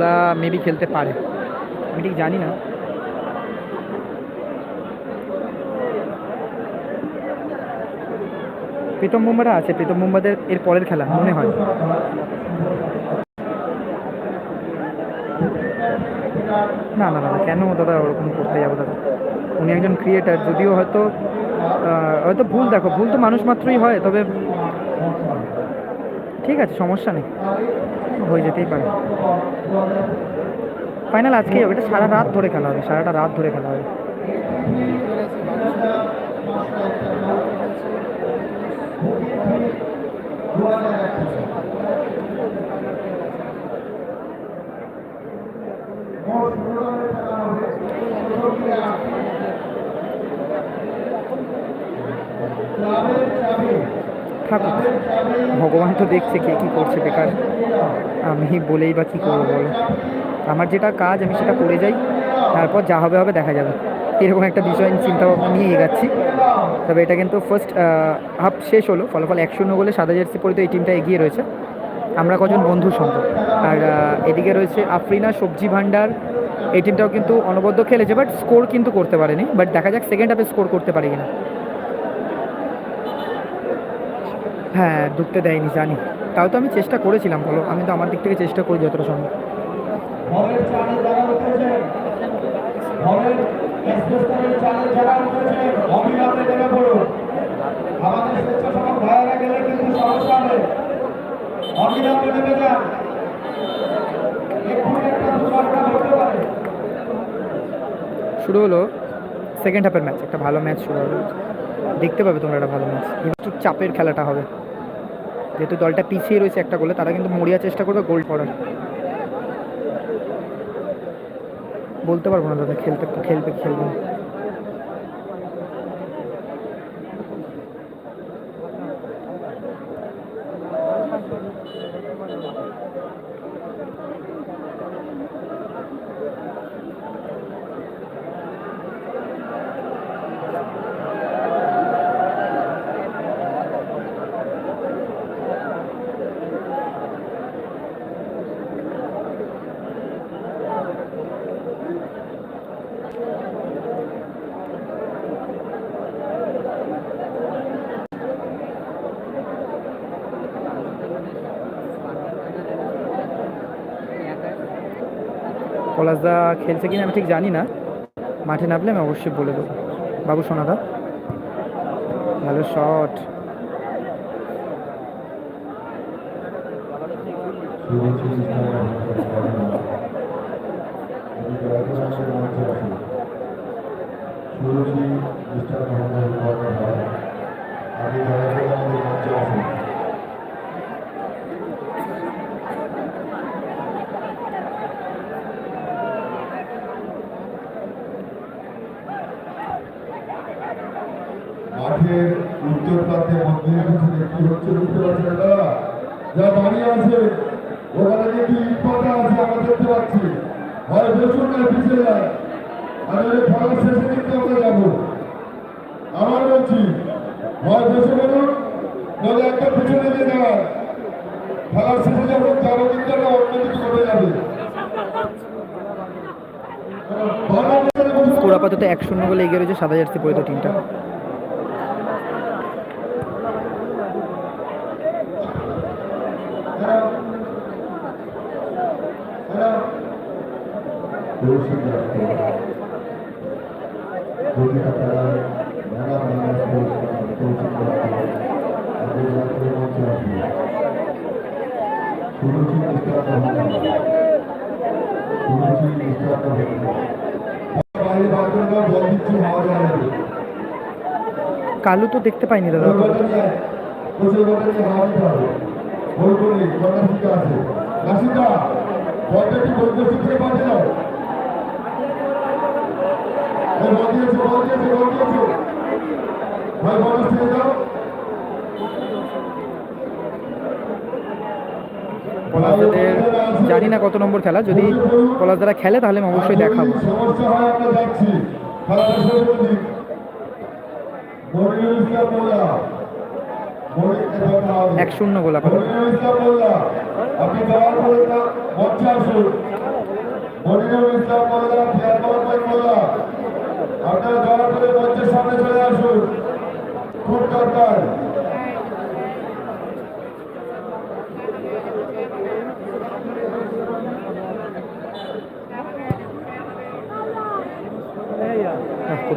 পলাশদা maybe খেলতে পারে। আমি ঠিক জানি না। প্রীতম মুম্বারা আছে, প্রীতম মুম্বাদের এর পরের খেলা, মনে হয়। না না দাদা কেন দাদা ওরকম করতে যাব দাদা? উনি একজন ক্রিয়েটার যদিও হয়তো হয়তো ভুল দেখো, ভুল তো মানুষ মাত্রই হয়, তবে ঠিক আছে, সমস্যা নেই। হয়ে যেতেই পারে। ফাইনাল আজকেই হবে এটা সারা রাত ধরে খেলা হবে, সারাটা রাত ধরে খেলা হবে। থাকুক। ভগবান তো দেখছে কে কী করছে বেকার। আমি বলেই বা কী করব বলো। আমার যেটা কাজ, আমি সেটা করে যাই, তারপর যা হবে হবে দেখা যাবে। এরকম একটা বিষয় চিন্তা ভাবনা নিয়ে এগাচ্ছি। তবে এটা কিন্তু ফার্স্ট হাফ শেষ হলো, ফলাফল এক শূন্য গোলে সাদা জার্সি পরিত এই টিমটা এগিয়ে রয়েছে। আমরা কজন বন্ধুর সঙ্গে। আর এদিকে রয়েছে আফরিনা, সবজি ভাণ্ডার এই টিমটাও কিন্তু অনবদ্য খেলেছে বাট স্কোর কিন্তু করতে পারেনি। বাট দেখা যাক সেকেন্ড হাফে স্কোর করতে পারে কিনা। হ্যাঁ ঢুকতে দেয়নি, জানি। তাও তো আমি চেষ্টা করেছিলাম, বলো। আমি তো আমার দিক থেকে চেষ্টা করি যতটা সম্ভব। শুরু হলো সেকেন্ড হাফের ম্যাচ একটা ভালো ম্যাচ শুরু হলো। দেখতে পাবে তোমরা একটা ভালো ম্যাচ একটু চাপের খেলাটা হবে। যেহেতু দলটা পিছিয়ে রয়েছে একটা গোলে, তারা কিন্তু মরিয়া চেষ্টা করবে গোল করার। বলতে পারব না দাদা, খেলতে খেলবে খেলবে। পলাশদা খেলছে কিনা আমি ঠিক জানি না। মাঠে নামলে আমি অবশ্যই বলে দেবো। বাবু সোনাদা ভালো শট মাঠের উত্তর প্রান্তে মন্দিরের একটি হচ্ছে বুঝতে পারছেন দাদা যা আছে, ওখানে কিন্তু ইট পাতা আছে, আমরা দেখতে পাচ্ছি। হয় বসুন না, পিছিয়ে যায় আর ওই খেলার শেষে কিন্তু আমরা আমার বলছি, হয় বসে বলুন একটা পিছনে নিয়ে যাওয়ার খেলার শেষে যখন যাব কিন্তু আমরা অন্য কিছু করে যাবে। আপাতত এক শূন্য গোলে এগিয়ে রয়েছে সাদা জার্সি পরিত টিমটা দিয়েছে বল দিয়েছে বল দিয়েছে ভাই বল ছেড়ে দাও পলাশদাদের জানি না কত নম্বর খেলা, যদি পলাশদারা খেলে তাহলে আমি অবশ্যই দেখাবো। এক শূন্য গোল খুব দরকার।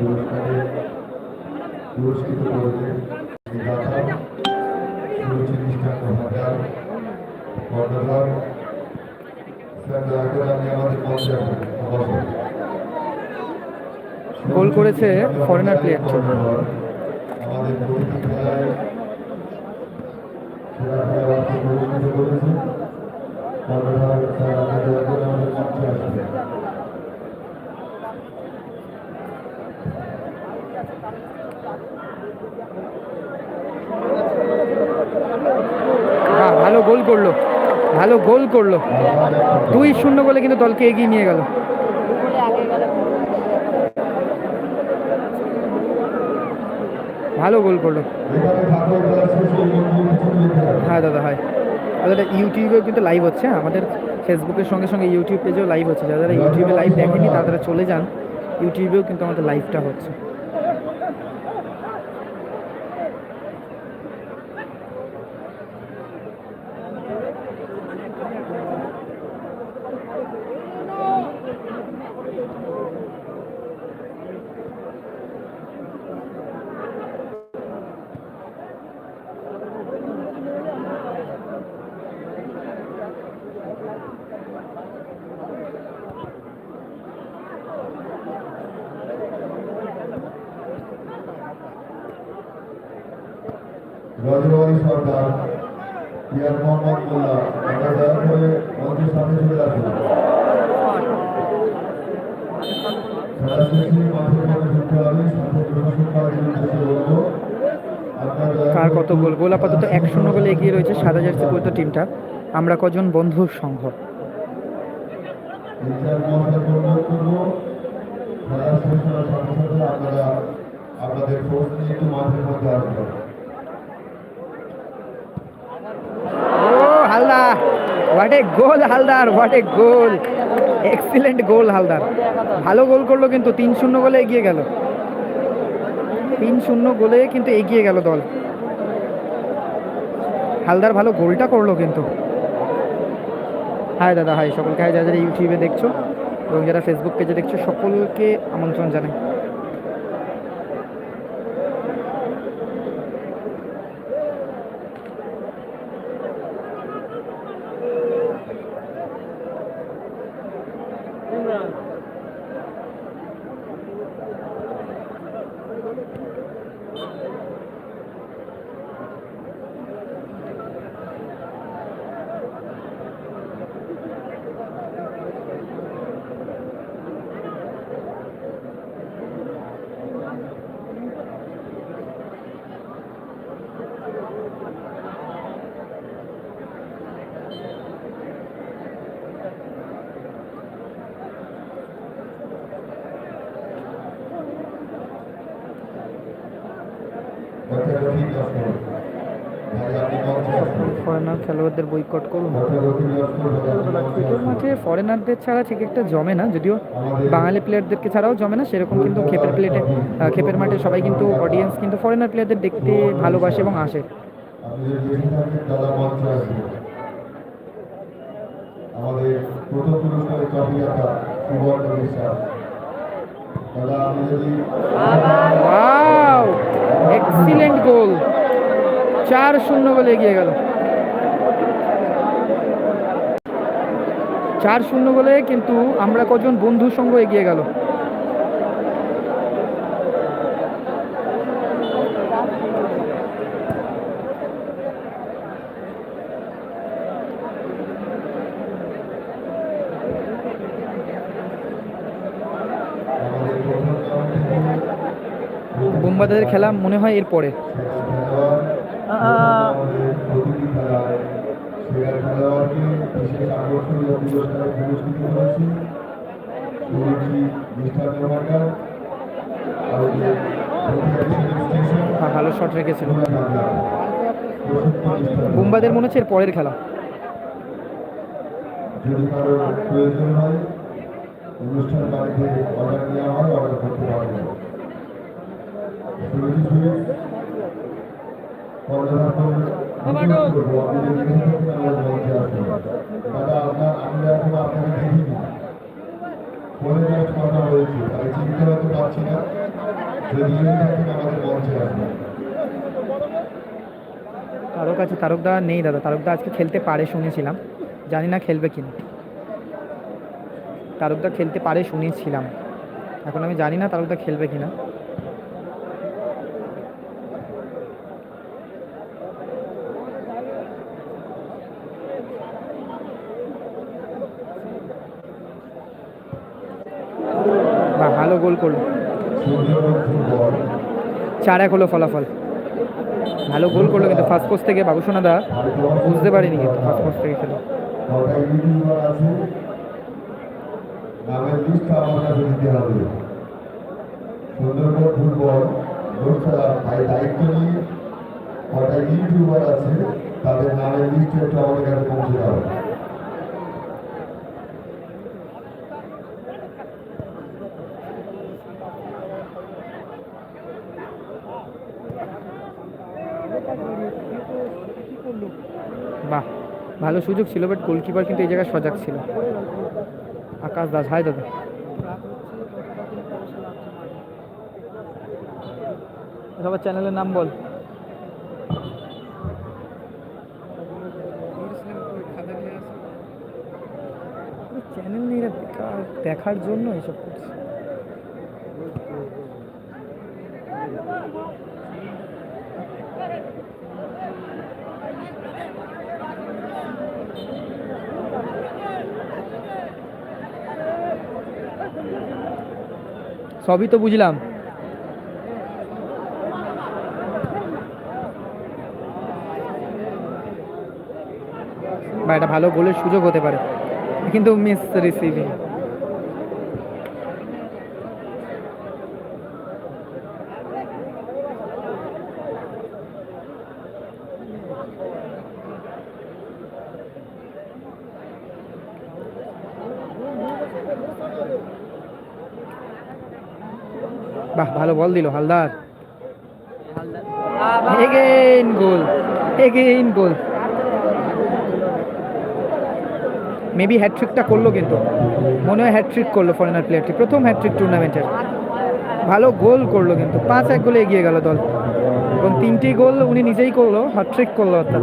পুরস্কারে পুরস্কৃত করেছেন দাতা সুচিকিৎসা কর্মচার কর্ণধার গোল করেছে ফরেনার টি। আমাদের খেলায় ভালো গোল করল। ভালো গোল করল। দুই শূন্য বলে কিন্তু দলকে এগিয়ে নিয়ে গেল। ভালো গোল করল। হয়ে দাদা, হয়। দাদা ইউটিউবেও কিন্তু লাইভ হচ্ছে। আমাদের ফেসবুকের সঙ্গে সঙ্গে ইউটিউব পেজেও লাইভ হচ্ছে। যারা ইউটিউবে লাইভ দেখেনি, তারা চলে যান। ইউটিউবেও কিন্তু আমাদের লাইভটা হচ্ছে। পিয়ার মোহাম্মদ মোল্লা আমরা দয়া করে মঞ্চের সামনে চলে আসুন খেলা শেষে মাঠের মধ্যে ঢুকতে হবে সাথে প্রদর্শন করার উদ্দেশ্যে বলব কার কত গোল? গোল আপাতত এক শূন্য গোলে এগিয়ে রয়েছে সাদা জার্সি পরিত টিমটা। আমরা কজন বন্ধু সংঘ? আপনাদের ফোর্স নিয়ে একটু মাঠের মধ্যে আসবেন ও Haldar what a goal Haldar what a goal excellent goal Haldar. ভালো গোল করল কিন্তু তিন শূন্য গোলে এগিয়ে গেল। তিন শূন্য গোলে কিন্তু এগিয়ে গেল দল। হালদার ভালো গোলটা করল কিন্তু। হাই দাদা হাই সকলকে হাই যারা ইউটিউবে দেখছ এবং যারা ফেসবুক পেজে দেখছ, সকলকে আমন্ত্রণ জানাই। যথাযথ আসুন ভাই ফরেনার খেলোয়াড়দের বইকট করুন। মাঠে ফরেনারদের ছাড়া ঠিক একটা জমে না যদিও বাঙালি প্লেয়ারদেরকে ছাড়াও জমে না সেরকম কিন্তু খেপের প্লেটে খেপের মাঠে সবাই কিন্তু অডিয়েন্স কিন্তু ফরেনার প্লেয়ারদের দেখতে ভালোবাসে এবং আসে। আমাদের প্রথম পুরস্কারের ট্রফি রাখা সুবর্ণ বিশ্বাস দাদা আপনি যদি ওয়াও এক্সিলেন্ট গোল চার শূন্য গোলে এগিয়ে গেল। চার শূন্য গোলে কিন্তু আমরা কজন বন্ধুর সঙ্গ এগিয়ে গেল বোম্বাদের খেলা মনে হয় এর পরে আমাদের প্রতিটি খেলায় সেরা খেলোয়াড়কে বিশেষ আকর্ষণীয় পুরস্কারে পুরস্কৃত করেছি করেছি মিস্টার নেওয়াটা আর যে স্টেশন বা ভালো শট রেখেছিল। বোম্বাদের মনে হচ্ছে এর পরের খেলা। হয়, অনুষ্ঠান বাড়িতে অর্ডার নেওয়া হয়, অর্ডার করতে মঞ্চে আসবেন তারক আছে তারকদা নেই দাদা, তারকদা আজকে খেলতে পারে শুনেছিলাম। জানি না খেলবে কিনা তারকদা খেলতে পারে শুনেছিলাম। এখন আমি জানি না তারকদা খেলবে কিনা বাহ ভালো গোল করল। চার এক হলো ফলাফল। ভালো গোল করল কিন্তু ফার্স্ট পোস্ট থেকে বাবুসোনা দা বুঝতে পারিনি কিন্তু ফার্স্ট পোস্ট থেকে খেলো। তাদের নামের লিস্ট আমাদের কাছে পৌঁছে দেওয়া বাহ ভালো সুযোগ ছিল বাট গোলকিপার কিন্তু এই জায়গায় সজাগ ছিল। আকাশ দাস হাই দাদা। সবার চ্যানেলের নাম বল। চ্যানেল বেকার দেখার জন্য এসব করছে। সবই তো বুঝলাম। বা এটা ভালো গোলের সুযোগ হতে পারে। কিন্তু মিস রিসিভিং বাহ, ভালো বল দিল, Haldar. Again goal again goal. Maybe হ্যাট্রিকটা করল কিন্তু। মনে হয় হ্যাট্রিক করল ফরেনার প্লেয়ারটি প্রথম হ্যাট্রিক টুর্নামেন্টের ভালো গোল করল কিন্তু পাঁচ এক গোলে এগিয়ে গেল দল। এবং তিনটি গোল উনি নিজেই করল হ্যাট্রিক করল অর্থাৎ।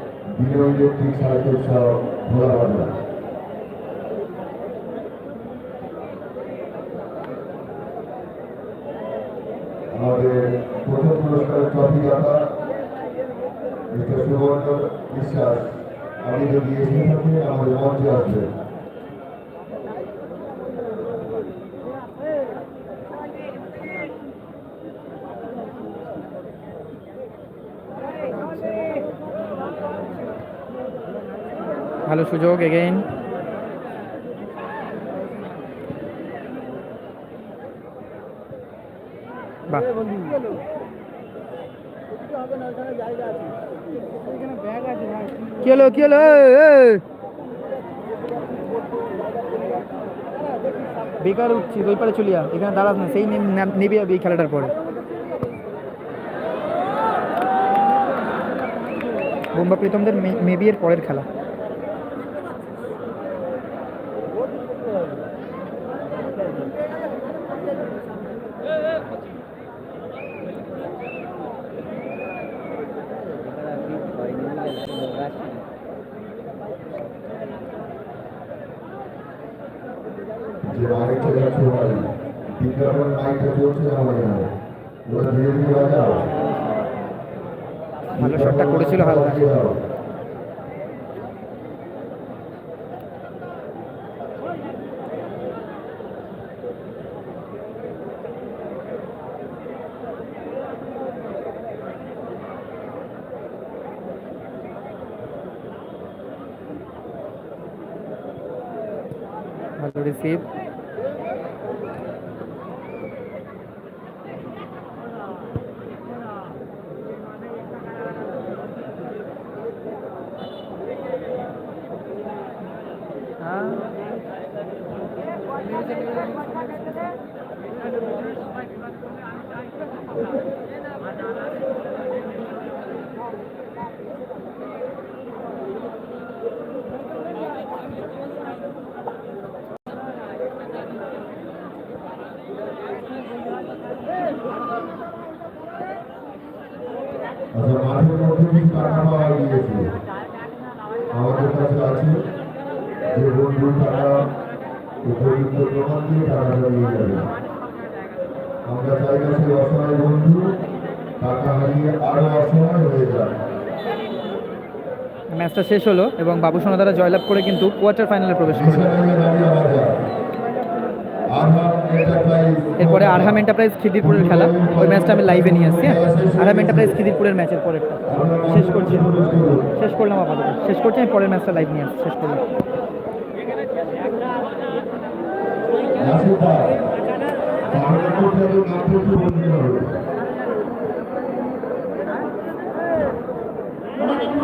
বিনয় ইলেকট্রিক সাইকেল সহ ভোলা বাজার আমাদের প্রথম পুরস্কারের ট্রফি দাতা মিস্টার সুবর্ণ বিশ্বাস আপনি যদি এসে থাকেন আমাদের মঞ্চে আসবেন ভালো সুযোগ এগেইন কি হলো কি হলো। বেকার উঠছি ওই পারে চলিয়া এখানে দাঁড়াস না, সেই নেবে যাবে এই খেলাটার পরে। বোম্বা প্রীতমদের মেবি এর পরের খেলা। মাইকটা যাচ্ছে ভাই বিজ্ঞাপন মাইকটা চলছে আমার এখানে ওটা ধীরে ধীরে বাজাও ভালো শটটা করেছিল হালকা বাজাও। অসহায় বন্ধু টাকা হারিয়ে আরও অসহায় হয়ে যায় ম্যাচটা শেষ হলো এবং বাবু সোনাদারা জয়লাভ করে কিন্তু কোয়ার্টার ফাইনালে প্রবেশ করল। এরপরে আরহাম এন্টারপ্রাইজ খিদিরপুরের খেলা। ওই ম্যাচটা আমি লাইভে নিয়ে আসছি হ্যাঁ। আরহাম এন্টারপ্রাইজ খিদিরপুরের ম্যাচের পরেরটা। শেষ করছি। শেষ করলাম আপাতত। শেষ করছি আমি পরের ম্যাচটা লাইভ নিয়ে আসছি। শেষ করলাম। নাসির ভাই তাহলে তো নাম করতে বলতে হবে